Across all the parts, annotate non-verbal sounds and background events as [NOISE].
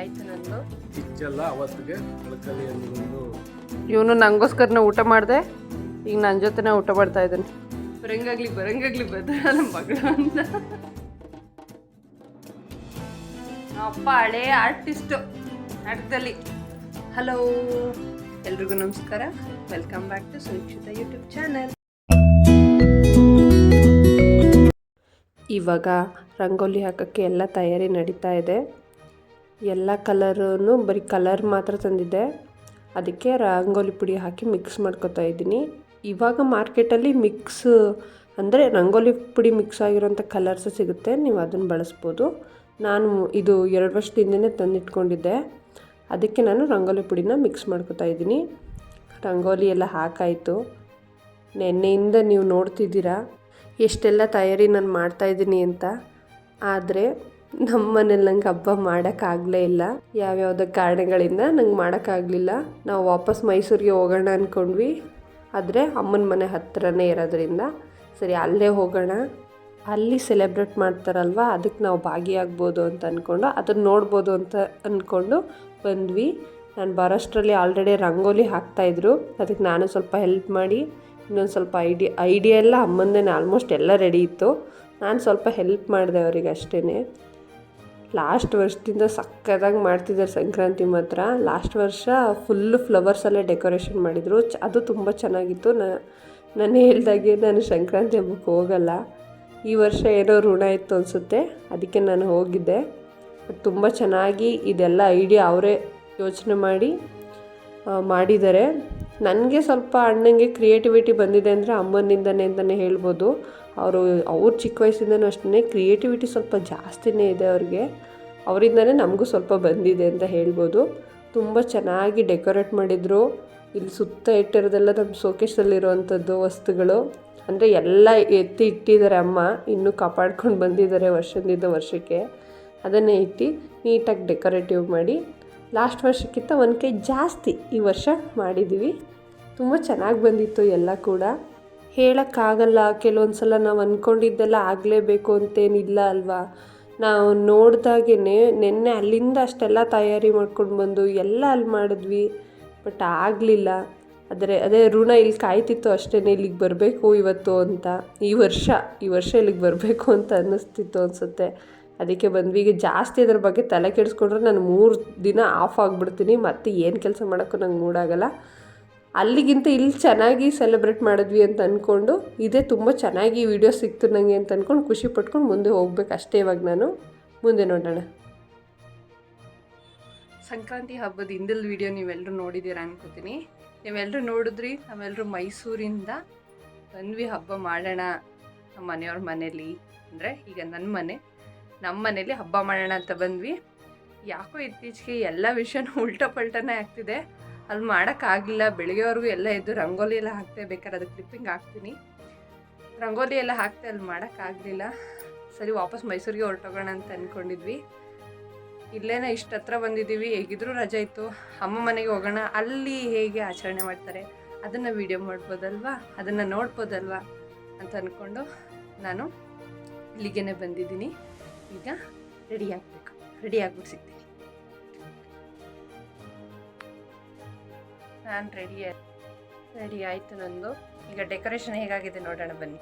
ಆಯ್ತು ನಂದು. ಕಿಚ್ಚಲ್ಲ ಅವತ್ತಿಗೆ ಮೊಳಕಲ್ಲಿ ಒಂದು ಇವನು ನಂಗೋಸ್ಕರ ಊಟ ಮಾಡಿದೆ. ಈಗ ನನ್ನ ಜೊತೆನೇ ಊಟ ಮಾಡ್ತಾ ಇದ್ದಾನೆ. ಬರಂಗಾಗ್ಲಿ ಬರಂಗಾಗ್ಲಿ ಬದ್ರ ನಮ್ಮ ಮಗಳು ಅಂತ. ಅಪ್ಪ ಹಳೇ ಆರ್ಟಿಸ್ಟು ನಾಟಕದಲ್ಲಿ ಹಲೋ ಎಲ್ರಿಗೂ ನಮಸ್ಕಾರ. Welcome back to Surakshita YouTube channel ಇವಾಗ ರಂಗೋಲಿ ಹಾಕೋಕ್ಕೆ ಎಲ್ಲ ತಯಾರಿ ನಡೀತಾ ಇದೆ. ಎಲ್ಲ ಕಲರೂ ಬರೀ ಕಲರ್ ಮಾತ್ರ ತಂದಿದ್ದೆ. ಅದಕ್ಕೆ ರಂಗೋಲಿ ಪುಡಿ ಹಾಕಿ ಮಿಕ್ಸ್ ಮಾಡ್ಕೊತಾ ಇದ್ದೀನಿ. ಇವಾಗ ಮಾರ್ಕೆಟಲ್ಲಿ ಮಿಕ್ಸ್ ಅಂದರೆ ರಂಗೋಲಿ ಪುಡಿ ಮಿಕ್ಸ್ ಆಗಿರೋಂಥ ಕಲರ್ಸ್ ಸಿಗುತ್ತೆ, ನೀವು ಅದನ್ನು ಬಳಸ್ಬೋದು. ನಾನು ಇದು ಎರಡು ವರ್ಷದಿಂದನೇ ತಂದಿಟ್ಕೊಂಡಿದ್ದೆ. ಅದಕ್ಕೆ ನಾನು ರಂಗೋಲಿ ಪುಡಿನ ಮಿಕ್ಸ್ ಮಾಡ್ಕೊತಾ ಇದ್ದೀನಿ. ರಂಗೋಲಿ ಎಲ್ಲ ಹಾಕಾಯಿತು. ನೆನ್ನೆಯಿಂದ ನೀವು ನೋಡ್ತಿದ್ದೀರಾ? ಎಷ್ಟೆಲ್ಲ ತಯಾರಿ ನಾನು ಮಾಡ್ತಾಯಿದ್ದೀನಿ ಅಂತ. ಆದರೆ ನಮ್ಮ ಮನೇಲಿ ನಂಗೆ ಹಬ್ಬ ಮಾಡೋಕ್ಕಾಗಲೇ ಇಲ್ಲ. ಯಾವ್ಯಾವುದೋ ಕಾರಣಗಳಿಂದ ನಂಗೆ ಮಾಡೋಕ್ಕಾಗಲಿಲ್ಲ. ನಾವು ವಾಪಸ್ ಮೈಸೂರಿಗೆ ಹೋಗೋಣ ಅಂದ್ಕೊಂಡ್ವಿ ಆದರೆ ಅಮ್ಮನ ಮನೆ ಹತ್ತಿರನೇ ಇರೋದ್ರಿಂದ ಸರಿ ಅಲ್ಲೇ ಹೋಗೋಣ. ಅಲ್ಲಿ ಸೆಲೆಬ್ರೇಟ್ ಮಾಡ್ತಾರಲ್ವ, ಅದಕ್ಕೆ ನಾವು ಭಾಗಿಯಾಗ್ಬೋದು ಅಂತ ಅಂದ್ಕೊಂಡು ಅದನ್ನು ನೋಡ್ಬೋದು ಅಂತ ಅಂದ್ಕೊಂಡು ಬಂದ್ವಿ. ನಾನು ಬರೋಷ್ಟರಲ್ಲಿ ಆಲ್ರೆಡಿ ರಂಗೋಲಿ ಹಾಕ್ತಾಯಿದ್ರು ಅದಕ್ಕೆ ನಾನು ಸ್ವಲ್ಪ ಹೆಲ್ಪ್ ಮಾಡಿ, ಇನ್ನೊಂದು ಸ್ವಲ್ಪ ಐಡಿಯಾ ಐಡಿಯಾ ಎಲ್ಲ ಅಮ್ಮಂದೇನೆ ಆಲ್ಮೋಸ್ಟ್ ಎಲ್ಲ ರೆಡಿ ಇತ್ತು. ನಾನು ಸ್ವಲ್ಪ ಹೆಲ್ಪ್ ಮಾಡಿದೆ ಅವ್ರಿಗೆ ಅಷ್ಟೇ ಲಾಸ್ಟ್ ವರ್ಷದಿಂದ ಸಕ್ಕತ್ತಾಗಿ ಮಾಡ್ತಿದ್ದಾರೆ ಸಂಕ್ರಾಂತಿ ಮಾತ್ರ. ಲಾಸ್ಟ್ ವರ್ಷ ಫುಲ್ಲು ಫ್ಲವರ್ಸಲ್ಲೇ ಡೆಕೋರೇಷನ್ ಮಾಡಿದರು. ಚ, ಅದು ತುಂಬ ಚೆನ್ನಾಗಿತ್ತು. ನಾನು ಹೇಳ್ದಾಗೆ ನಾನು ಸಂಕ್ರಾಂತಿ ಹಬ್ಬಕ್ಕೆ ಹೋಗಲ್ಲ. ಈ ವರ್ಷ ಏನೋ ಋಣ ಇತ್ತು ಅನಿಸುತ್ತೆ. ಅದಕ್ಕೆ ನಾನು ಹೋಗಿದ್ದೆ. ತುಂಬ ಚೆನ್ನಾಗಿ ಇದೆಲ್ಲ ಐಡಿಯಾ ಅವರೇ ಯೋಚನೆ ಮಾಡಿ ಮಾಡಿದ್ದಾರೆ. ನನಗೆ ಸ್ವಲ್ಪ ಅಣ್ಣಂಗೆ ಕ್ರಿಯೇಟಿವಿಟಿ ಬಂದಿದೆ ಅಂದರೆ ಅಮ್ಮನಿಂದನೇ ಅಂತಲೇ ಹೇಳ್ಬೋದು. ಅವರು, ಅವ್ರ ಚಿಕ್ಕ ವಯಸ್ಸಿಂದನೂ ಅಷ್ಟೇ ಕ್ರಿಯೇಟಿವಿಟಿ ಸ್ವಲ್ಪ ಜಾಸ್ತಿನೇ ಇದೆ ಅವ್ರಿಗೆ. ಅವರಿಂದನೇ ನಮಗೂ ಸ್ವಲ್ಪ ಬಂದಿದೆ ಅಂತ ಹೇಳ್ಬೋದು. ತುಂಬ ಚೆನ್ನಾಗಿ ಡೆಕೋರೇಟ್ ಮಾಡಿದರು. ಇಲ್ಲಿ ಸುತ್ತ ಇಟ್ಟಿರೋದೆಲ್ಲ ನಮ್ಮ ಶೋಕೇಶಲ್ಲಿರುವಂಥದ್ದು ವಸ್ತುಗಳು. ಅಂದರೆ ಎಲ್ಲ ಎತ್ತಿ ಇಟ್ಟಿದ್ದಾರೆ ಅಮ್ಮ. ಇನ್ನೂ ಕಾಪಾಡ್ಕೊಂಡು ಬಂದಿದ್ದಾರೆ ವರ್ಷದಿಂದ ವರ್ಷಕ್ಕೆ. ಅದನ್ನೇ ಇಟ್ಟು ನೀಟಾಗಿ ಡೆಕೋರೇಟಿವ್ ಮಾಡಿ. ಲಾಸ್ಟ್ ವರ್ಷಕ್ಕಿಂತ ಒಂದು ಕೈ ಜಾಸ್ತಿ ಈ ವರ್ಷ ಮಾಡಿದ್ದೀವಿ ತುಂಬ ಚೆನ್ನಾಗಿ ಬಂದಿತ್ತು ಎಲ್ಲ ಕೂಡ. ಹೇಳೋಕ್ಕಾಗಲ್ಲ. ಕೆಲವೊಂದು ಸಲ ನಾವು ಅಂದ್ಕೊಂಡಿದ್ದೆಲ್ಲ ಆಗಲೇಬೇಕು ಅಂತೇನಿಲ್ಲ ಅಲ್ವಾ? ನಾವು ನೋಡ್ದಾಗೇ ನಿನ್ನೆ ಅಲ್ಲಿಂದ ಅಷ್ಟೆಲ್ಲ ತಯಾರಿ ಮಾಡ್ಕೊಂಡು ಬಂದು ಎಲ್ಲ ಅಲ್ಲಿ ಮಾಡಿದ್ವಿ. ಬಟ್ ಆಗಲಿಲ್ಲ. ಆದರೆ, ಅದೇ ಋಣ ಇಲ್ಲಿ ಕಾಯ್ತಿತ್ತು ಅಷ್ಟೇ ಇಲ್ಲಿಗೆ ಬರಬೇಕು ಇವತ್ತು ಅಂತ. ಈ ವರ್ಷ ಈ ವರ್ಷ ಇಲ್ಲಿಗೆ ಬರಬೇಕು ಅಂತ ಅನ್ನಿಸ್ತಿತ್ತು ಅನಿಸುತ್ತೆ. ಅದಕ್ಕೆ ಬಂದ್ವಿ. ಈಗ ಜಾಸ್ತಿ ಅದ್ರ ಬಗ್ಗೆ ತಲೆ ಕೆಡಿಸ್ಕೊಂಡ್ರೆ ನಾನು ಮೂರು ದಿನ ಆಫ್ ಆಗಿಬಿಡ್ತೀನಿ. ಮತ್ತೆ ಏನು ಕೆಲಸ ಮಾಡೋಕ್ಕೂ ನಂಗೆ ಮೂಡಾಗಲ್ಲ. ಅಲ್ಲಿಗಿಂತ ಇಲ್ಲಿ ಚೆನ್ನಾಗಿ ಸೆಲೆಬ್ರೇಟ್ ಮಾಡಿದ್ವಿ ಅಂತ ಅಂದ್ಕೊಂಡು ಇದೇ ತುಂಬ ಚೆನ್ನಾಗಿ ವಿಡಿಯೋ ಸಿಕ್ತು ನನಗೆ ಅಂತ ಅಂದ್ಕೊಂಡು ಖುಷಿ ಪಟ್ಕೊಂಡು ಮುಂದೆ ಹೋಗ್ಬೇಕು ಅಷ್ಟೇ ಇವಾಗ ನಾನು. ಮುಂದೆ ನೋಡೋಣ. ಸಂಕ್ರಾಂತಿ ಹಬ್ಬದ ಹಿಂದಿಲ್ ವಿಡಿಯೋ ನೀವೆಲ್ಲರೂ ನೋಡಿದ್ದೀರಾ ಅನ್ಕೋತೀನಿ. ನೀವೆಲ್ಲರೂ ನೋಡಿದ್ರಿ ನಾವೆಲ್ಲರೂ ಮೈಸೂರಿಂದ ಬಂದ್ವಿ ಹಬ್ಬ ಮಾಡೋಣ ನಮ್ಮ ಮನೆಯವ್ರ ಮನೇಲಿ. ಅಂದರೆ ಈಗ ನನ್ನ ಮನೆ ನಮ್ಮ ಮನೇಲಿ ಹಬ್ಬ ಮಾಡೋಣ ಅಂತ ಬಂದ್ವಿ. ಯಾಕೋ ಇತ್ತೀಚೆಗೆ ಎಲ್ಲ ವಿಷಯನೂ [LAUGHS] ಉಲ್ಟಾ ಪಲ್ಟನೇ ಆಗ್ತಿದೆ. ಅಲ್ಲಿ ಮಾಡೋಕ್ಕಾಗಿಲ್ಲ ಬೆಳಿಗ್ಗೆವರೆಗೂ ಎಲ್ಲ ಎದ್ದು ರಂಗೋಲಿ ಎಲ್ಲ ಹಾಕ್ತೆ ಬೇಕಾದ್ರೆ ಅದಕ್ಕೆ ಕ್ಲಿಪ್ಪಿಂಗ್ ಹಾಕ್ತೀನಿ. ರಂಗೋಲಿ ಎಲ್ಲ ಹಾಕ್ತೆ ಅಲ್ಲಿ ಮಾಡೋಕ್ಕಾಗಲಿಲ್ಲ ಸರಿ, ವಾಪಸ್ ಮೈಸೂರಿಗೆ ಹೊರಟೋಗೋಣ ಅಂತ ಅಂದ್ಕೊಂಡಿದ್ವಿ ಇಲ್ಲೇನೋ ಇಷ್ಟು ಹತ್ರ ಬಂದಿದ್ದೀವಿ. ಹೇಗಿದ್ರೂ ರಜೆ ಇತ್ತು. ಅಮ್ಮ ಮನೆಗೆ ಹೋಗೋಣ. ಅಲ್ಲಿ ಹೇಗೆ ಆಚರಣೆ ಮಾಡ್ತಾರೆ ಅದನ್ನು ವೀಡಿಯೋ ಮಾಡ್ಬೋದಲ್ವಾ? ಅದನ್ನು ನೋಡ್ಬೋದಲ್ವಾ? ಅಂತ ಅಂದ್ಕೊಂಡು ನಾನು ಇಲ್ಲಿಗೇನೆ ಬಂದಿದ್ದೀನಿ. ಈಗ ರೆಡಿ ಆಗಬೇಕು. ರೆಡಿ ಆಗ್ಬಿಟ್ಟು ಸಿಗ್ತೀನಿ ನಾನು ರೆಡಿ ರೆಡಿ ಆಯಿತು ನಂದು. ಈಗ ಡೆಕೋರೇಷನ್ ಹೇಗಾಗಿದೆ ನೋಡೋಣ ಬನ್ನಿ.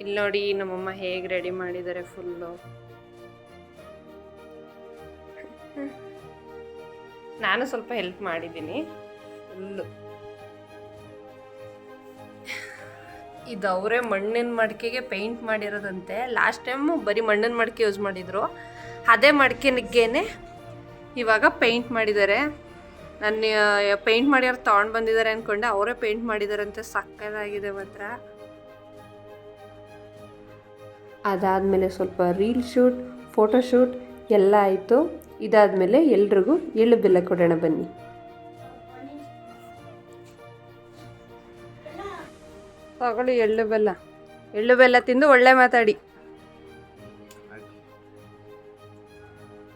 ಇಲ್ಲಿ ನೋಡಿ, ನಮ್ಮಮ್ಮ ಹೇಗೆ ರೆಡಿ ಮಾಡಿದ್ದಾರೆ ಫುಲ್ಲು ನಾನು ಸ್ವಲ್ಪ ಹೆಲ್ಪ್ ಮಾಡಿದ್ದೀನಿ. ಫುಲ್ಲು ಇದು ಅವರೇ ಮಣ್ಣಿನ ಮಡಿಕೆಗೆ ಪೇಂಟ್ ಮಾಡಿರೋದಂತೆ. ಲಾಸ್ಟ್ ಟೈಮು ಬರೀ ಮಣ್ಣಿನ ಮಡಿಕೆ ಯೂಸ್ ಮಾಡಿದರು. ಅದೇ ಮಡಿಕೆನಿಗೇನೆ ಇವಾಗ ಪೇಂಟ್ ಮಾಡಿದ್ದಾರೆ. ನನ್ನ ಪೇಂಟ್ ಮಾಡ್ಯಾರ ತೊಗೊಂಡು ಬಂದಿದ್ದಾರೆ ಅಂದ್ಕೊಂಡೆ ಅವರೇ ಪೇಂಟ್ ಮಾಡಿದಾರಂತೆ ಸಕ್ಕದಾಗಿದೆ ಮಾತ್ರ. ಅದಾದಮೇಲೆ ಸ್ವಲ್ಪ ರೀಲ್ ಶೂಟ್ ಫೋಟೋ ಶೂಟ್ ಎಲ್ಲ ಆಯಿತು. ಇದಾದಮೇಲೆ ಎಲ್ರಿಗೂ ಎಳ್ಳು ಬೆಲ್ಲ ಕೊಡೋಣ ಬನ್ನಿ. ತಗೊಳ್ಳಿ ಎಳ್ಳು ಬೆಲ್ಲ. ಎಳ್ಳು ಬೆಲ್ಲ ತಿಂದು ಒಳ್ಳೆ ಮಾತಾಡಿ.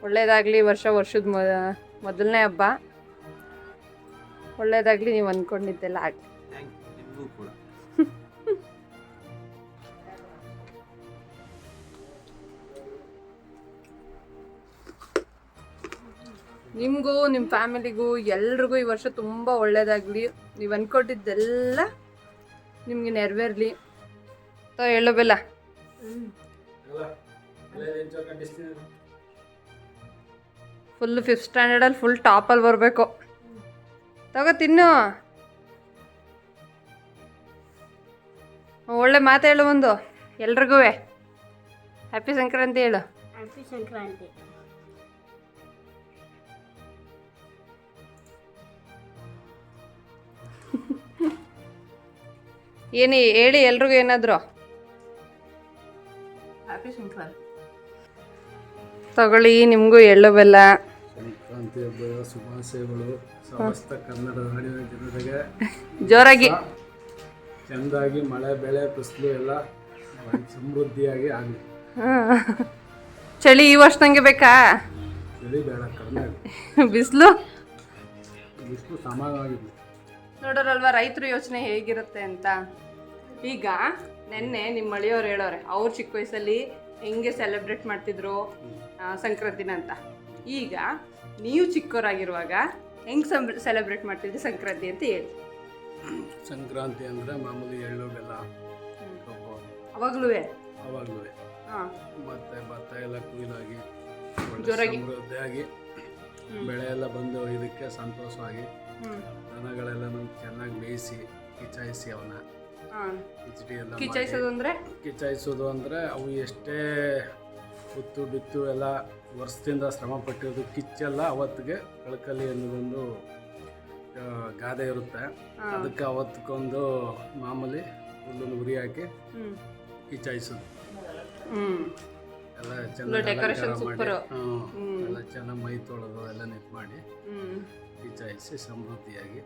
ಒಳ್ಳೇದಾಗಲಿ ವರ್ಷ ವರ್ಷದ ಮೊದಲನೇ ಹಬ್ಬ. ಒಳ್ಳೇದಾಗಲಿ ನೀವು ಅಂದ್ಕೊಂಡಿದ್ದೆಲ್ಲ ಆಗಿ ನಿಮಗೂ ನಿಮ್ಮ ಫ್ಯಾಮಿಲಿಗೂ ಎಲ್ರಿಗೂ ಈ ವರ್ಷ ತುಂಬ ಒಳ್ಳೆಯದಾಗಲಿ ನೀವು ಅಂದ್ಕೊಟ್ಟಿದ್ದೆಲ್ಲ ನಿಮಗೆ ನೆರವೇರಲಿ. ತೋ ಹೇಳೋ ಬೆಲ್ಲ. ಫುಲ್ ಫಿಫ್ತ್ ಸ್ಟ್ಯಾಂಡರ್ಡಲ್ಲಿ ಫುಲ್ ಟಾಪಲ್ಲಿ ಬರಬೇಕು. ತಗೋ ತಿನ್ನು. ಒಳ್ಳೆ ಮಾತು ಹೇಳು ಒಂದು. ಎಲ್ರಿಗೂ ಹ್ಯಾಪಿ ಸಂಕ್ರಾಂತಿ ಹೇಳು. ಹ್ಯಾಪಿ ಸಂಕ್ರಾಂತಿ. ಏನು ಹೇಳಿ ಎಲ್ರಿಗೂ ಏನಾದ್ರು? ಹ್ಯಾಪಿ ಸಂಕ್ರಾಂತಿ. ತಗೊಳ್ಳಿ ನಿಮಗೂ ಎಳ್ಳು ಬೆಲ್ಲ. ಸಂಕ್ರಾಂತಿ ಹಬ್ಬದ ಶುಭಾಶಯಗಳು. ಸಮಸ್ತ ಕನ್ನಡ ನಾಡಿನ ಜನತೆಗೆ. ಜೋರಾಗಿ. ಚೆಂದಾಗಿ ಮಳೆ ಬೆಳೆ ಫಸಲು ಎಲ್ಲ ಸಮೃದ್ಧಿಯಾಗಿ ಆಗಲಿ. ಚಳಿ ಈ ವರ್ಷದಂಗೆ ಬೇಕಾ? ಚಳಿ ಬೇಡ ಕಡಿಮೆ ಬಿಸಿಲು? ಬಿಸಿಲು ಸಮಾನವಾಗಿದೆ. ನೋಡೋರಲ್ವಾ ರೈತರು ಯೋಚನೆ ಹೇಗಿರುತ್ತೆ ಅಂತ? ಈಗ ನೆನ್ನೆ ನಿಮ್ಮ ಮಳೆಯವ್ರು ಹೇಳೋರೆ ಅವ್ರು ಚಿಕ್ಕ ವಯಸ್ಸಲ್ಲಿ ಹೆಂಗೆ ಸೆಲೆಬ್ರೇಟ್ ಮಾಡ್ತಿದ್ರು ಸಂಕ್ರಾಂತಿನ ಅಂತ. ಈಗ ನೀವು ಚಿಕ್ಕವರಾಗಿರುವಾಗ ಹೆಂಗೆ ಸೆಲೆಬ್ರೇಟ್ ಮಾಡ್ತಿದ್ರಿ ಸಂಕ್ರಾಂತಿ ಅಂತ ಹೇಳಿ. ಸಂಕ್ರಾಂತಿ ಅಂದರೆ ಮಾಮೂಲಿ ಎಳ್ಳು ಬೆಲ್ಲ ಅವಾಗ್ಲೂ ಅವಾಗಲೂ ಮತ್ತೆ ಭತ್ತ ಎಲ್ಲ ಕುಯ್ದಾಗಿ ಜೋರಾಗಿ. ಸಮೃದ್ಧಿಯಾಗಿ ಬೆಳೆ ಎಲ್ಲ ಬಂದು ಇದಕ್ಕೆ ಸಂತೋಷವಾಗಿ ದನಗಳೆಲ್ಲ ಚೆನ್ನಾಗಿ ಬೇಯಿಸಿ ಕಿಚಾಯಿಸಿ ಅವನ್ನ. ಹಾಂ. ಕಿಚಡಿ ಎಲ್ಲ ಕಿಚಾಯಿಸೋದು ಅಂದರೆ? ಕಿಚಾಯಿಸೋದು ಅಂದರೆ ಅವು ಎಷ್ಟೇ ಹುತ್ತು ಬಿತ್ತು ಎಲ್ಲ ವರ್ಷದಿಂದ ಶ್ರಮ ಪಟ್ಟಿರೋದು ಕಿಚ್ಚೆಲ್ಲ ಅವತ್ತಿಗೆ ಕಳಕಲಿ ಅನ್ನೋದೊಂದು ಗಾದೆ ಇರುತ್ತೆ. ಅದಕ್ಕೆ ಅವತ್ತಕ್ಕೊಂದು ಮಾಮೂಲಿ ಹುಲ್ಲನ್ನು ಉರಿ ಹಾಕಿ ಕಿಚ್ಚಾಯಿಸೋದು. ಎಲ್ಲ ಚೆನ್ನಾಗಿ ಮಾಡಿ. ಎಲ್ಲ ಚೆನ್ನಾಗಿ ಮೈ ತೊಳೆದು ಎಲ್ಲ ನಿಟ್ ಮಾಡಿ ಕಿಚ್ಚಾಯಿಸಿ ಸಮೃದ್ಧಿಯಾಗಿ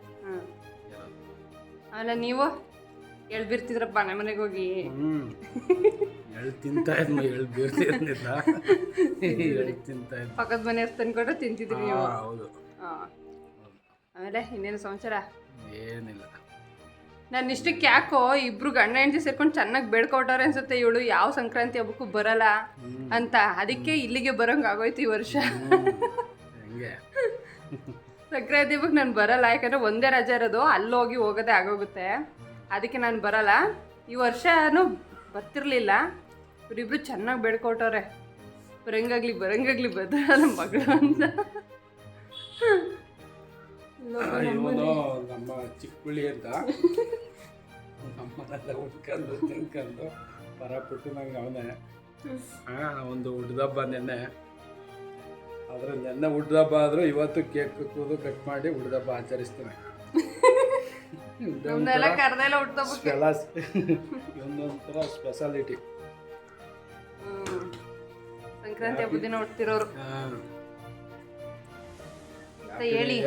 ಆಮೇಲೆ ನೀವು ಎಳ್ಬಿರ್ತಿದ್ರಪ್ಪ ಮನೆ ಮನೆಗೆ ಹೋಗಿ [LAUGHS] ಎಳ್ ತಿಂತಾ ಇದ್ಮ ಎಳ್ ಬೀರ್ತಿರ್ಲಿಲ್ಲ ಎಳ್ ತಿಂತಾ ಇದ್ದ. ಪಕ್ಕದ ಮನೆ ತಂದ್ಕೊಂಡ್ರೆ ತಿಂತಿದ್ರಿ ನೀವು. ಹೌದು. ಹಾಂ. ಆಮೇಲೆ ಇನ್ನೇನು ಸಂಸಾರ ಏನಿಲ್ಲ. ನಾನು ಇಷ್ಟಕ್ಕೆ ಯಾಕೋ ಇಬ್ರು ಗಂಡ ಹೆಂಡತಿ ಸೇರ್ಕೊಂಡು ಚೆನ್ನಾಗಿ ಬೇಡ್ಕೊಟ್ಟವ್ರೆ ಅನ್ಸುತ್ತೆ ಇವಳು ಯಾವ ಸಂಕ್ರಾಂತಿ ಹಬ್ಬಕ್ಕೂ ಬರಲ್ಲ ಅಂತ. ಅದಕ್ಕೆ ಇಲ್ಲಿಗೆ ಬರೋಂಗೆ ಆಗೋಯ್ತು ಈ ವರ್ಷ. ಹಂಗೆ? ಸಂಕ್ರಾಂತಿ ಹಬ್ಬಕ್ಕೆ ನಾನು ಬರಲ್ಲ ಯಾಕಂದ್ರೆ ಒಂದೇ ರಜೆ ಇರೋದು ಅಲ್ಲಿ ಹೋಗಿ ಹೋಗೋದೇ ಆಗೋಗುತ್ತೆ. ಅದಕ್ಕೆ ನಾನು ಬರಲ್ಲ. ಈ ವರ್ಷನೂ ಬರ್ತಿರ್ಲಿಲ್ಲ. ಇವರಿಬ್ರು ಚೆನ್ನಾಗಿ ಬೇಡ್ಕೊಟ್ಟವ್ರೆ. ಬರಂಗಾಗ್ಲಿ ಬರಂಗಾಗ್ಲಿ ಬದ್ರ ನಮ್ಮ ಮಗಳು ಅಂತ. ಇವನು ನಮ್ಮ ಚಿಕ್ಕುಳ್ಳಿ ಅಂತ. ನಮ್ಮನೆಲ್ಲ ಉಟ್ಕೊಂಡು ತಿನ್ಕೊಂಡು ಪರಪಟ್ಟು ನಂಗೆ ಅವನೇ. ಒಂದು ಹುಡ್ದಬ್ಬ ನೆನ್ನೆ. ಆದ್ರೆ ನೆನ್ನೆ ಹುಡ್ದಬ್ಬ ಆದರೂ ಇವತ್ತು ಕೇಕ್ ಕೂದು ಕಟ್ ಮಾಡಿ ಹುಡ್ದಬ್ಬ ಆಚರಿಸ್ತಾನೆ. ಇದೊಂದೊಂಥರ ಸ್ಪೆಷಾಲಿಟಿ. ಸಂಕ್ರಾಂತಿ ಹಬ್ಬದ ದಿನ ಹುಟ್ಟಿರೋರು ಅಂತ ಹೇಳಿ.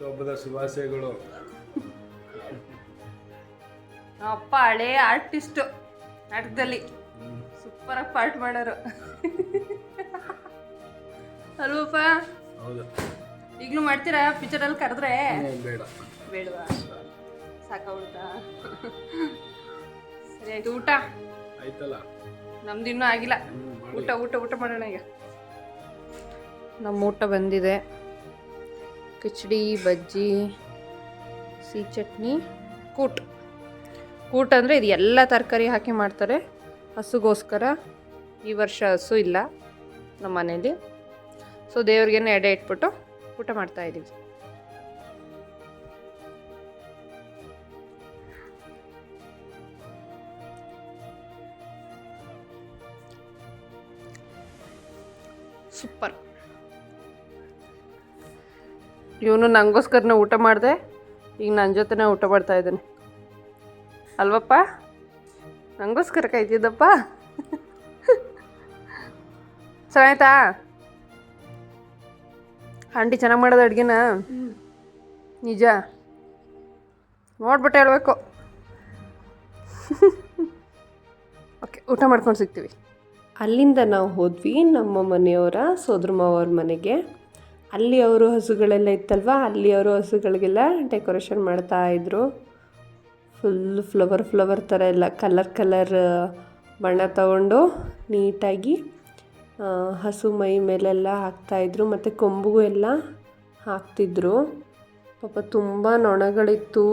ಹಬ್ಬದ ಶುಭಾಶಯಗಳು? ಅಪ್ಪ ಹಳೆ ಆರ್ಟಿಸ್ಟು ನಾಟಕದಲ್ಲಿ. ಸೂಪರಾಗಿ ಪಾರ್ಟ್ ಮಾಡೋರು. ಅಲ್ವಪ್ಪ ಹೌದು. ಈಗಲೂ ಮಾಡ್ತೀರಾ? ಪಿಕ್ಚರಲ್ಲಿ ಕರೆದ್ರೆ? ಬೇಡ. ಬೇಡವಾ? ಸಾಕಾಗ್ಬಿಡ್ತಾ ಸರಿ ಆಯ್ತು. ಊಟ? ಆಯ್ತಲ್ಲ. ನಮ್ದು ಇನ್ನೂ ಆಗಿಲ್ಲ. ಊಟ ಊಟ ಊಟ ಮಾಡೋಣ ಈಗ. ನಮ್ಮ ಊಟ ಬಂದಿದೆ. ಕಿಚಡಿ, ಬಜ್ಜಿ, ಸಿಹಿ ಚಟ್ನಿ, ಕೂಟ್. ಕೂಟ್ ಅಂದರೆ ಇದು ಎಲ್ಲ ತರಕಾರಿ ಹಾಕಿ ಮಾಡ್ತಾರೆ. ಹಸುಗೋಸ್ಕರ ಈ ವರ್ಷ ಹಸು ಇಲ್ಲ ನಮ್ಮ ಮನೇಲಿ ಸೊ ದೇವ್ರಿಗೇನೆ ಎಡೆ ಇಟ್ಬಿಟ್ಟು ಊಟ ಮಾಡ್ತಾ ಸೂಪರ್. ಇವನು ನನಗೋಸ್ಕರನೇ ಊಟ ಮಾಡಿದೆ ಈಗ ನನ್ನ ಜೊತೆನೇ ಊಟ ಮಾಡ್ತಾ ಇದ್ದಾನೆ. ಅಲ್ವಪ್ಪ? ನನಗೋಸ್ಕರ ಕಾಯ್ತಿದ್ದಪ್ಪ ಚೆನ್ನಾಯ್ತಾ ಆಂಟಿ ಚೆನ್ನಾಗಿ ಮಾಡೋದು ಅಡುಗೆನ? ನಿಜ? ನೋಡ್ಬಿಟ್ಟು ಹೇಳ್ಬೇಕು. [LAUGHS] ಓಕೆ ಊಟ ಮಾಡ್ಕೊಂಡು ಸಿಗ್ತೀವಿ. ಅಲ್ಲಿಂದ ನಾವು ಹೋದ್ವಿ, ನಮ್ಮ ಮನೆಯವರ ಸೋದರ ಮನೆಗೆ. ಅಲ್ಲಿ ಅವರು ಹಸುಗಳೆಲ್ಲ ಇತ್ತಲ್ವ, ಅಲ್ಲಿ ಅವರು ಹಸುಗಳಿಗೆಲ್ಲ ಡೆಕೋರೇಷನ್ ಮಾಡ್ತಾ ಇದ್ರು. ಫುಲ್ ಫ್ಲವರ್ ಫ್ಲವರ್ ಥರ ಎಲ್ಲ ಕಲರ್ ಕಲರ್ ಬಣ್ಣ ತಗೊಂಡು ನೀಟಾಗಿ ಹಸು ಮೈ ಮೇಲೆಲ್ಲ ಹಾಕ್ತಾಯಿದ್ರು ಮತ್ತು ಕೊಂಬುಗೂ ಎಲ್ಲ ಹಾಕ್ತಿದ್ರು. ಪಾಪ ತುಂಬ ನೊಣಗಳಿತ್ತು,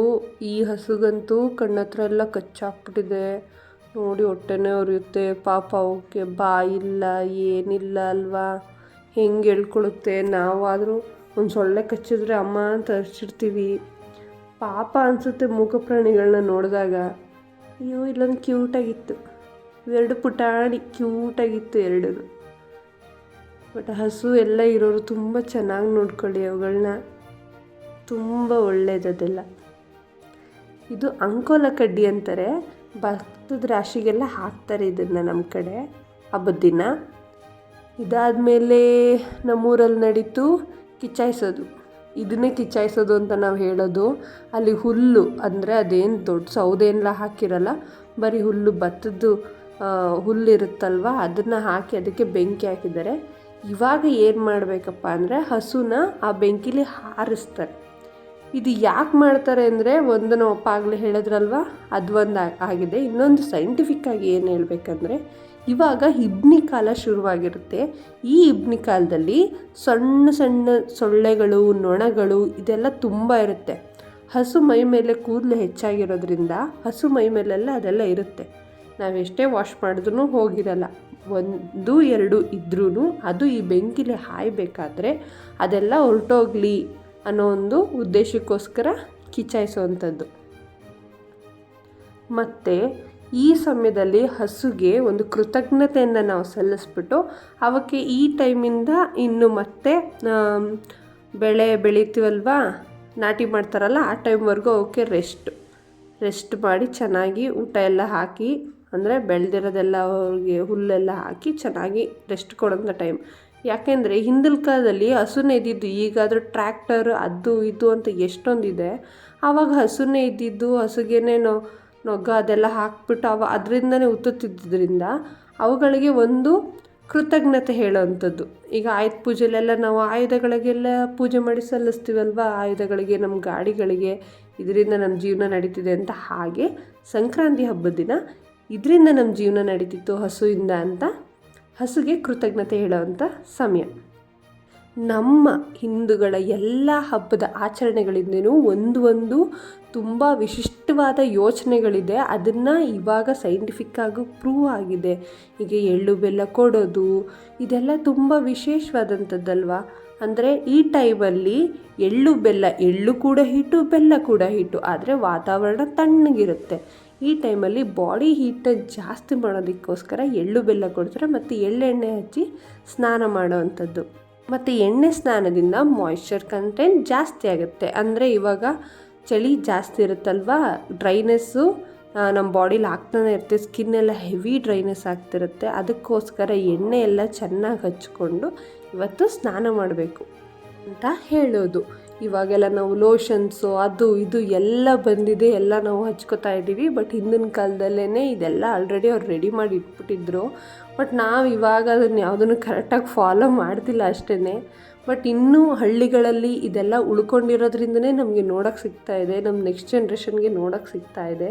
ಈ ಹಸುಗಂತೂ ಕಣ್ಣತ್ರ ಎಲ್ಲ ಕಚ್ಚಾಕ್ಬಿಟ್ಟಿದೆ ನೋಡಿ ಹೊಟ್ಟೆನೇ ಉರಿಯುತ್ತೆ. ಪಾಪ ಅವಕ್ಕೆ ಬಾಯಿಲ್ಲ ಏನಿಲ್ಲ ಅಲ್ವಾ? ಹೆಂಗೆ ಹೇಳ್ಕೊಳುತ್ತೆ? ನಾವಾದರೂ ಒಂದು ಸೊಳ್ಳೆ ಕಚ್ಚಿದ್ರೆ ಅಮ್ಮ ಅಂತ ಅರ್ಚಿಡ್ತೀವಿ ಪಾಪ ಅನಿಸುತ್ತೆ ಮೂಕ ಪ್ರಾಣಿಗಳನ್ನ ನೋಡಿದಾಗ. ಅಯ್ಯೋ, ಇಲ್ಲೊಂದು ಕ್ಯೂಟಾಗಿತ್ತು ಎರಡು ಪುಟಾಣಿ ಕ್ಯೂಟಾಗಿತ್ತು ಎರಡೂ ಬಟ್ ಹಸು ಎಲ್ಲ ಇರೋರು ತುಂಬ ಚೆನ್ನಾಗಿ ನೋಡ್ಕೊಳ್ಳಿ ಅವುಗಳನ್ನ ತುಂಬ ಒಳ್ಳೆಯದದೆಲ್ಲ ಇದು ಅಂಕೋಲ ಕಡ್ಡಿ ಅಂತಾರೆ ಭತ್ತದ ರಾಶಿಗೆಲ್ಲ ಹಾಕ್ತಾರೆ ಇದನ್ನು ನಮ್ಮ ಕಡೆ ಹಬ್ಬದ ದಿನ. ಇದಾದಮೇಲೆ ನಮ್ಮೂರಲ್ಲಿ ನಡೀತು ಕಿಚ್ಚಾಯಿಸೋದು. ಇದನ್ನೇ ಕಿಚ್ಚಾಯಿಸೋದು ಅಂತ ನಾವು ಹೇಳೋದು. ಅಲ್ಲಿ ಹುಲ್ಲು ಅಂದರೆ ಅದೇನು ದೊಡ್ಡ ಸೌದೆಲ್ಲ ಹಾಕಿರಲ್ಲ, ಬರೀ ಹುಲ್ಲು ಭತ್ತದ್ದು ಹುಲ್ಲು ಹುಲ್ಲಿರುತ್ತಲ್ವ? ಅದನ್ನು ಹಾಕಿ ಅದಕ್ಕೆ ಬೆಂಕಿ ಹಾಕಿದ್ದಾರೆ. ಇವಾಗ ಏನು ಮಾಡಬೇಕಪ್ಪ ಅಂದರೆ ಹಸುನ ಆ ಬೆಂಕಿಲಿ ಹಾರಿಸ್ತಾರೆ. ಇದು ಯಾಕೆ ಮಾಡ್ತಾರೆ ಅಂದರೆ ಒಂದು ಅಪ್ಪ ಆಗಲೇ ಹೇಳಿದ್ರಲ್ವ? ಅದು ಒಂದು ಆಗಿದೆ. ಇನ್ನೊಂದು ಸೈಂಟಿಫಿಕ್ ಆಗಿ ಏನು ಹೇಳಬೇಕಂದ್ರೆ, ಇವಾಗ ಇಬ್ನಿ ಕಾಲ ಶುರುವಾಗಿರುತ್ತೆ. ಈ ಇಬ್ನಿ ಕಾಲದಲ್ಲಿ ಸಣ್ಣ ಸಣ್ಣ ಸೊಳ್ಳೆಗಳು, ನೊಣಗಳು ಇದೆಲ್ಲ ತುಂಬ ಇರುತ್ತೆ. ಹಸು ಮೈ ಮೇಲೆ ಕೂದಲು ಹೆಚ್ಚಾಗಿರೋದ್ರಿಂದ ಹಸು ಮೈ ಮೇಲೆಲ್ಲ ಅದೆಲ್ಲ ಇರುತ್ತೆ. ನಾವೆಷ್ಟೇ ವಾಶ್ ಮಾಡಿದ್ರೂ ಹೋಗಿರಲ್ಲ. ಒಂದು, ಎರಡು ಇದ್ರೂ ಅದು ಈ ಬೆಂಕಿಲಿ ಹಾಯಬೇಕಾದ್ರೆ ಅದೆಲ್ಲ ಹೊರಟೋಗ್ಲಿ ಅನ್ನೋ ಒಂದು ಉದ್ದೇಶಕ್ಕೋಸ್ಕರ ಕಿಚಾಯಿಸುವಂಥದ್ದು ಮತ್ತು ಈ ಸಮಯದಲ್ಲಿ ಹಸುಗೆ ಒಂದು ಕೃತಜ್ಞತೆಯನ್ನು ನಾವು ಸಲ್ಲಿಸ್ಬಿಟ್ಟು ಅವಕ್ಕೆ ಈ ಟೈಮಿಂದ ಇನ್ನು ಮತ್ತೆ ಬೆಳೆ ಬೆಳಿತೀವಲ್ವಾ? ನಾಟಿ ಮಾಡ್ತಾರಲ್ಲ, ಆ ಟೈಮ್ವರೆಗೂ ಅವಕ್ಕೆ ರೆಸ್ಟ್ ರೆಸ್ಟ್ ಮಾಡಿ ಚೆನ್ನಾಗಿ ಊಟ ಎಲ್ಲ ಹಾಕಿ, ಅಂದರೆ ಬೆಳೆದಿರೋದೆಲ್ಲ ಅವ್ರಿಗೆ ಹುಲ್ಲೆಲ್ಲ ಹಾಕಿ ಚೆನ್ನಾಗಿ ರೆಸ್ಟ್ ಕೊಡೋಂಥ ಟೈಮ್ ಯಾಕೆಂದರೆ ಹಿಂದಿನ ಕಾಲದಲ್ಲಿ ಹಸುನೇ ಇದ್ದಿದ್ದು ಈಗಾದರೂ ಟ್ರ್ಯಾಕ್ಟರ್, ಅದು ಇದು ಅಂತ ಎಷ್ಟೊಂದಿದೆ. ಆವಾಗ ಹಸುನೇ ಇದ್ದಿದ್ದು ಹಸುಗೇನೆ ನೊ ನೊಗ್ಗ ಅದೆಲ್ಲ ಹಾಕ್ಬಿಟ್ಟು ಅವ ಅದರಿಂದನೇ ಉತ್ತುತ್ತಿದ್ದರಿಂದ ಅವುಗಳಿಗೆ ಒಂದು ಕೃತಜ್ಞತೆ ಹೇಳೋವಂಥದ್ದು. ಈಗ ಆಯುಧ ಪೂಜೆಲೆಲ್ಲ ನಾವು ಆಯುಧಗಳಿಗೆಲ್ಲ ಪೂಜೆ ಮಾಡಿ ಸಲ್ಲಿಸ್ತೀವಲ್ವ? ಆಯುಧಗಳಿಗೆ, ನಮ್ಮ ಗಾಡಿಗಳಿಗೆ, ಇದರಿಂದ ನಮ್ಮ ಜೀವನ ನಡೀತಿದೆ ಅಂತ ಹಾಗೆ ಸಂಕ್ರಾಂತಿ ಹಬ್ಬದ ದಿನ ಇದರಿಂದ ನಮ್ಮ ಜೀವನ ನಡೀತಿತ್ತು ಹಸುವಿಂದ ಅಂತ ಹಸುಗೆ ಕೃತಜ್ಞತೆ ಹೇಳುವಂಥ ಸಮಯ. ನಮ್ಮ ಹಿಂದೂಗಳ ಎಲ್ಲ ಹಬ್ಬದ ಆಚರಣೆಗಳಿಂದನೂ ಒಂದು ಒಂದು ತುಂಬ ವಿಶಿಷ್ಟವಾದ ಯೋಚನೆಗಳಿದೆ. ಅದನ್ನು ಇವಾಗ ಸೈಂಟಿಫಿಕ್ ಆಗಿ ಪ್ರೂವ್ ಆಗಿದೆ. ಈಗ ಎಳ್ಳು ಬೆಲ್ಲ ಕೊಡೋದು, ಇದೆಲ್ಲ ತುಂಬ ವಿಶೇಷವಾದಂಥದ್ದಲ್ವಾ ಅಂದರೆ ಈ ಟೈಮಲ್ಲಿ ಎಳ್ಳು ಬೆಲ್ಲ, ಎಳ್ಳು ಕೂಡ ಹಿಟ್ಟು, ಬೆಲ್ಲ ಕೂಡ ಹಿಟ್ಟು. ಆದರೆ ವಾತಾವರಣ ತಣ್ಣಗಿರುತ್ತೆ. ಈ ಟೈಮಲ್ಲಿ ಬಾಡಿ ಹೀಟನ್ನು ಜಾಸ್ತಿ ಮಾಡೋದಕ್ಕೋಸ್ಕರ ಎಳ್ಳು ಬೆಲ್ಲ ಕೊಡ್ತಾರೆ ಮತ್ತು ಎಳ್ಳೆಣ್ಣೆ ಹಚ್ಚಿ ಸ್ನಾನ ಮಾಡೋವಂಥದ್ದು. ಮತ್ತು ಎಣ್ಣೆ ಸ್ನಾನದಿಂದ ಮಾಯಿಶ್ಚರ್ ಕಂಟೆಂಟ್ ಜಾಸ್ತಿ ಆಗುತ್ತೆ. ಅಂದರೆ ಇವಾಗ ಚಳಿ ಜಾಸ್ತಿ ಇರುತ್ತಲ್ವಾ? ಡ್ರೈನೆಸ್ಸು ನಮ್ಮ ಬಾಡಿಲಿ ಆಗ್ತಾನೆ ಇರುತ್ತೆ. ಸ್ಕಿನ್ ಎಲ್ಲ ಹೆವಿ ಡ್ರೈನೆಸ್ ಆಗ್ತಿರುತ್ತೆ. ಅದಕ್ಕೋಸ್ಕರ ಎಣ್ಣೆ ಎಲ್ಲ ಚೆನ್ನಾಗಿ ಹಚ್ಕೊಂಡು ಇವತ್ತು ಸ್ನಾನ ಮಾಡಬೇಕು ಅಂತ ಹೇಳೋದು. ಇವಾಗೆಲ್ಲ ನಾವು ಲೋಷನ್ಸು ಅದು ಇದು ಎಲ್ಲ ಬಂದಿದೆ, ಎಲ್ಲ ನಾವು ಹಚ್ಕೋತಾ ಇದ್ದೀವಿ. ಬಟ್ ಹಿಂದಿನ ಕಾಲದಲ್ಲೇ ಇದೆಲ್ಲ ಆಲ್ರೆಡಿ ಅವ್ರು ರೆಡಿ ಮಾಡಿ ಇಟ್ಬಿಟ್ಟಿದ್ರು. ಬಟ್ ನಾವು ಇವಾಗ ಅದನ್ನು ಯಾವುದನ್ನು ಕರೆಕ್ಟಾಗಿ ಫಾಲೋ ಮಾಡ್ತಿಲ್ಲ ಅಷ್ಟೇ ಬಟ್ ಇನ್ನೂ ಹಳ್ಳಿಗಳಲ್ಲಿ ಇದೆಲ್ಲ ಉಳ್ಕೊಂಡಿರೋದ್ರಿಂದನೇ ನಮಗೆ ನೋಡೋಕ್ಕೆ ಸಿಗ್ತಾ ಇದೆ. ನಮ್ಮ ನೆಕ್ಸ್ಟ್ ಜನ್ರೇಷನ್ಗೆ ನೋಡೋಕ್ಕೆ ಸಿಗ್ತಾ ಇದೆ.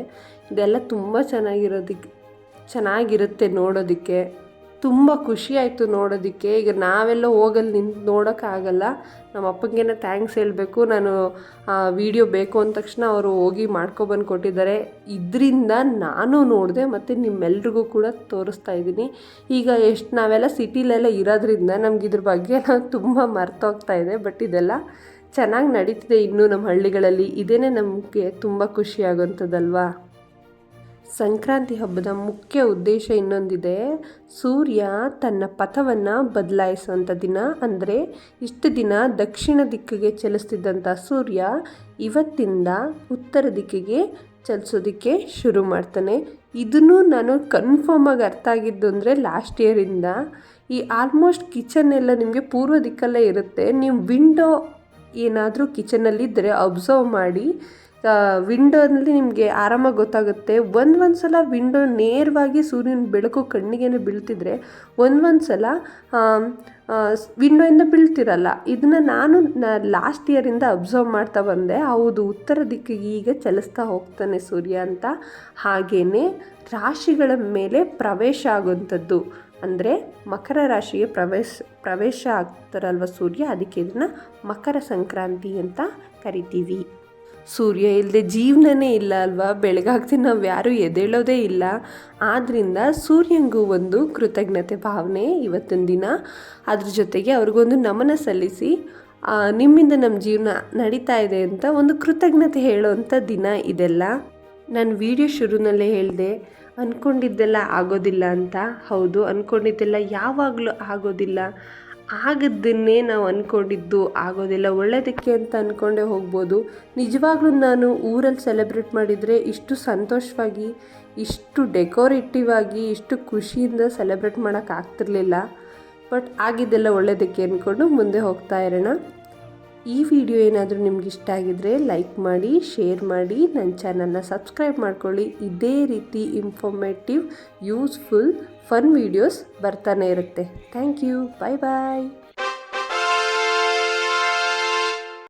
ಇದೆಲ್ಲ ತುಂಬ ಚೆನ್ನಾಗಿರೋದಕ್ಕೆ ಚೆನ್ನಾಗಿರುತ್ತೆ ನೋಡೋದಕ್ಕೆ. ತುಂಬ ಖುಷಿ ಆಯಿತು ನೋಡೋದಕ್ಕೆ. ಈಗ ನಾವೆಲ್ಲ ಹೋಗಲ್ಲಿ ನಿಂತು ನೋಡೋಕ್ಕಾಗಲ್ಲ. ನಮ್ಮ ಅಪ್ಪಂಗೇನೆ ಥ್ಯಾಂಕ್ಸ್ ಹೇಳಬೇಕು. ನಾನು ವಿಡಿಯೋ ಬೇಕು ಅಂದ ತಕ್ಷಣ ಅವರು ಹೋಗಿ ಮಾಡ್ಕೊಬಂದು ಕೊಟ್ಟಿದ್ದಾರೆ. ಇದರಿಂದ ನಾನು ನೋಡಿದೆ ಮತ್ತು ನಿಮ್ಮೆಲ್ರಿಗೂ ಕೂಡ ತೋರಿಸ್ತಾ ಇದ್ದೀನಿ. ಈಗ ಎಷ್ಟು ನಾವೆಲ್ಲ ಸಿಟಿಲೆಲ್ಲ ಇರೋದ್ರಿಂದ ನಮ್ಗೆ ಇದ್ರ ಬಗ್ಗೆ ನಾವು ತುಂಬ ಮರ್ತೋಗ್ತಾ ಇದೆ. ಬಟ್ ಇದೆಲ್ಲ ಚೆನ್ನಾಗಿ ನಡೀತಿದೆ ಇನ್ನೂ ನಮ್ಮ ಹಳ್ಳಿಗಳಲ್ಲಿ. ಇದೇ ನಮಗೆ ತುಂಬ ಖುಷಿ ಆಗೋಂಥದ್ದಲ್ವಾ? ಸಂಕ್ರಾಂತಿ ಹಬ್ಬದ ಮುಖ್ಯ ಉದ್ದೇಶ ಇನ್ನೊಂದಿದೆ. ಸೂರ್ಯ ತನ್ನ ಪಥವನ್ನು ಬದಲಾಯಿಸುವಂಥ ದಿನ. ಅಂದರೆ ಇಷ್ಟು ದಿನ ದಕ್ಷಿಣ ದಿಕ್ಕಿಗೆ ಚಲಿಸ್ತಿದ್ದಂಥ ಸೂರ್ಯ ಇವತ್ತಿಂದ ಉತ್ತರ ದಿಕ್ಕಿಗೆ ಚಲಿಸೋದಕ್ಕೆ ಶುರು ಮಾಡ್ತಾನೆ. ಇದನ್ನು ನಾನು ಕನ್ಫರ್ಮಾಗಿ ಅರ್ಥ ಆಗಿದ್ದು ಅಂದರೆ ಲಾಸ್ಟ್ ಇಯರಿಂದ ಈ ಆಲ್ಮೋಸ್ಟ್ ಕಿಚನ್ ಎಲ್ಲ ನಿಮಗೆ ಪೂರ್ವ ದಿಕ್ಕಲ್ಲೇ ಇರುತ್ತೆ. ನೀವು ವಿಂಡೋ ಏನಾದರೂ ಕಿಚನಲ್ಲಿದ್ದರೆ ಅಬ್ಸರ್ವ್ ಮಾಡಿ. ವಿಂಡೋನಲ್ಲಿ ನಿಮಗೆ ಆರಾಮಾಗಿ ಗೊತ್ತಾಗುತ್ತೆ. ಒಂದು ಒಂದು ಸಲ ವಿಂಡೋ ನೇರವಾಗಿ ಸೂರ್ಯನ ಬೆಳಕು ಕಣ್ಣಿಗೇನೆ ಬೀಳ್ತಿದ್ರೆ ಒಂದು ಒಂದು ಸಲ ವಿಂಡೋಯಿಂದ ಬೀಳ್ತಿರಲ್ಲ. ಇದನ್ನು ನಾನು ಲಾಸ್ಟ್ ಇಯರಿಂದ ಅಬ್ಸರ್ವ್ ಮಾಡ್ತಾ ಬಂದೆ. ಹೌದು, ಉತ್ತರ ದಿಕ್ಕಿಗೆ ಈಗ ಚಲಿಸ್ತಾ ಹೋಗ್ತಾನೆ ಸೂರ್ಯ ಅಂತ. ಹಾಗೆಯೇ ರಾಶಿಗಳ ಮೇಲೆ ಪ್ರವೇಶ ಆಗುವಂಥದ್ದು. ಅಂದರೆ ಮಕರ ರಾಶಿಗೆ ಪ್ರವೇಶ ಪ್ರವೇಶ ಆಗ್ತಾರಲ್ವ ಸೂರ್ಯ? ಅದಕ್ಕೆ ಇದನ್ನು ಮಕರ ಸಂಕ್ರಾಂತಿ ಅಂತ ಕರಿತೀವಿ. ಸೂರ್ಯ ಇಲ್ಲದೆ ಜೀವನನೇ ಇಲ್ಲ ಅಲ್ವಾ? ಬೆಳಗಾಗ್ತೀನಿ ನಾವು ಯಾರೂ ಎದೇಳೋದೇ ಇಲ್ಲ. ಆದ್ದರಿಂದ ಸೂರ್ಯನಿಗೂ ಒಂದು ಕೃತಜ್ಞತೆ ಭಾವನೆ ಇವತ್ತಿನ ದಿನ. ಅದ್ರ ಜೊತೆಗೆ ಅವ್ರಿಗೊಂದು ನಮನ ಸಲ್ಲಿಸಿ ನಿಮ್ಮಿಂದ ನಮ್ಮ ಜೀವನ ನಡೀತಾ ಇದೆ ಅಂತ ಒಂದು ಕೃತಜ್ಞತೆ ಹೇಳೋವಂಥ ದಿನ ಇದೆಲ್ಲ. ನಾನು ವಿಡಿಯೋ ಶುರುನಲ್ಲೇ ಹೇಳಿದೆ ಅಂದ್ಕೊಂಡಿದ್ದೆಲ್ಲ ಆಗೋದಿಲ್ಲ ಅಂತ. ಹೌದು ಅಂದ್ಕೊಂಡಿದ್ದೆಲ್ಲ ಯಾವಾಗಲೂ ಆಗೋದಿಲ್ಲ. ಆಗದ್ದನ್ನೇ ನಾವು ಅಂದ್ಕೊಂಡಿದ್ದು ಆಗೋದಿಲ್ಲ. ಒಳ್ಳೆಯದಕ್ಕೆ ಅಂತ ಅಂದ್ಕೊಂಡೇ ಹೋಗ್ಬೋದು. ನಿಜವಾಗ್ಲೂ ನಾನು ಊರಲ್ಲಿ ಸೆಲೆಬ್ರೇಟ್ ಮಾಡಿದರೆ ಇಷ್ಟು ಸಂತೋಷವಾಗಿ, ಇಷ್ಟು ಡೆಕೋರೇಟಿವ್ ಆಗಿ, ಇಷ್ಟು ಖುಷಿಯಿಂದ ಸೆಲೆಬ್ರೇಟ್ ಮಾಡೋಕ್ಕಾಗ್ತಿರ್ಲಿಲ್ಲ ಬಟ್ ಆಗಿದ್ದೆಲ್ಲ ಒಳ್ಳೆಯದಕ್ಕೆ ಅಂದ್ಕೊಂಡು ಮುಂದೆ ಹೋಗ್ತಾ ಇರೋಣ. ಈ ವಿಡಿಯೋ ಏನಾದರೂ ನಿಮ್ಗೆ ಇಷ್ಟ ಆಗಿದ್ರೆ ಲೈಕ್ ಮಾಡಿ ಶೇರ್ ಮಾಡಿ ನನ್ನ ಚಾನಲ್ನ ಸಬ್ಸ್ಕ್ರೈಬ್ ಮಾಡ್ಕೊಳ್ಳಿ. ಇದೇ ರೀತಿ ಇನ್ಫಾರ್ಮೇಟಿವ್ ಯೂಸ್ಫುಲ್ ಫನ್ ವೀಡಿಯೋಸ್ ಬರ್ತಾನೆ ಇರುತ್ತೆ. Thank you bye bye